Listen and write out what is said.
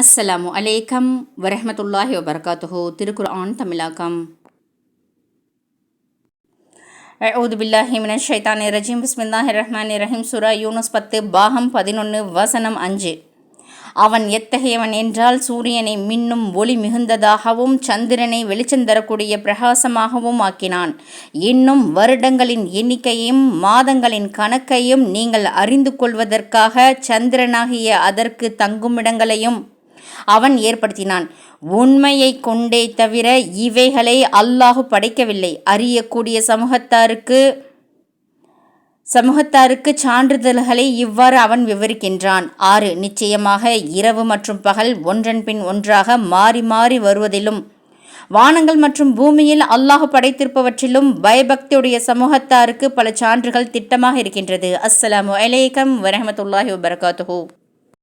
அஸ்ஸலாமு அலைக்கம் வரஹமத்துல்லாஹி வபர்காத்துஹு திருக்குர்ஆன் தமிழாக்கம் அவுது பில்லாஹி மினஷ் ஷைத்தானி ரஜீம் பிஸ்மில்லாஹி ரஹ்மான் ரஹீம் சுரா யூனுஸ் பத்து பாகம் பதினொன்று வசனம் அஞ்சு. அவன் எத்தகையவன் என்றால் சூரியனை மின்னும் ஒளி மிகுந்ததாகவும் சந்திரனை வெளிச்சம் தரக்கூடிய பிரகாசமாகவும் ஆக்கினான். இன்னும் வருடங்களின் எண்ணிக்கையும் மாதங்களின் கணக்கையும் நீங்கள் அறிந்து கொள்வதற்காக சந்திரனாகிய அதற்கு தங்குமிடங்களையும் அவன் ஏற்படுத்தினான். உண்மையை கொண்டே தவிர இவைகளை அல்லாஹு படைக்கவில்லை. அறியக்கூடிய சமூகத்தாருக்கு சமூகத்தாருக்கு சான்றிதழ்களை இவ்வாறு அவன் விவரிக்கின்றான். ஆறு நிச்சயமாக இரவு மற்றும் பகல் ஒன்றன் பின் ஒன்றாக மாறி மாறி வருவதிலும் வானங்கள் மற்றும் பூமியில் அல்லாஹ் படைத்திருப்பவற்றிலும் பயபக்தியுடைய சமூகத்தாருக்கு பல சான்றுகள் திட்டமாக இருக்கின்றது. அஸ்ஸலாமு அலைக்கம் வரமத்துல்லாஹி வபரகாத்துஹூ.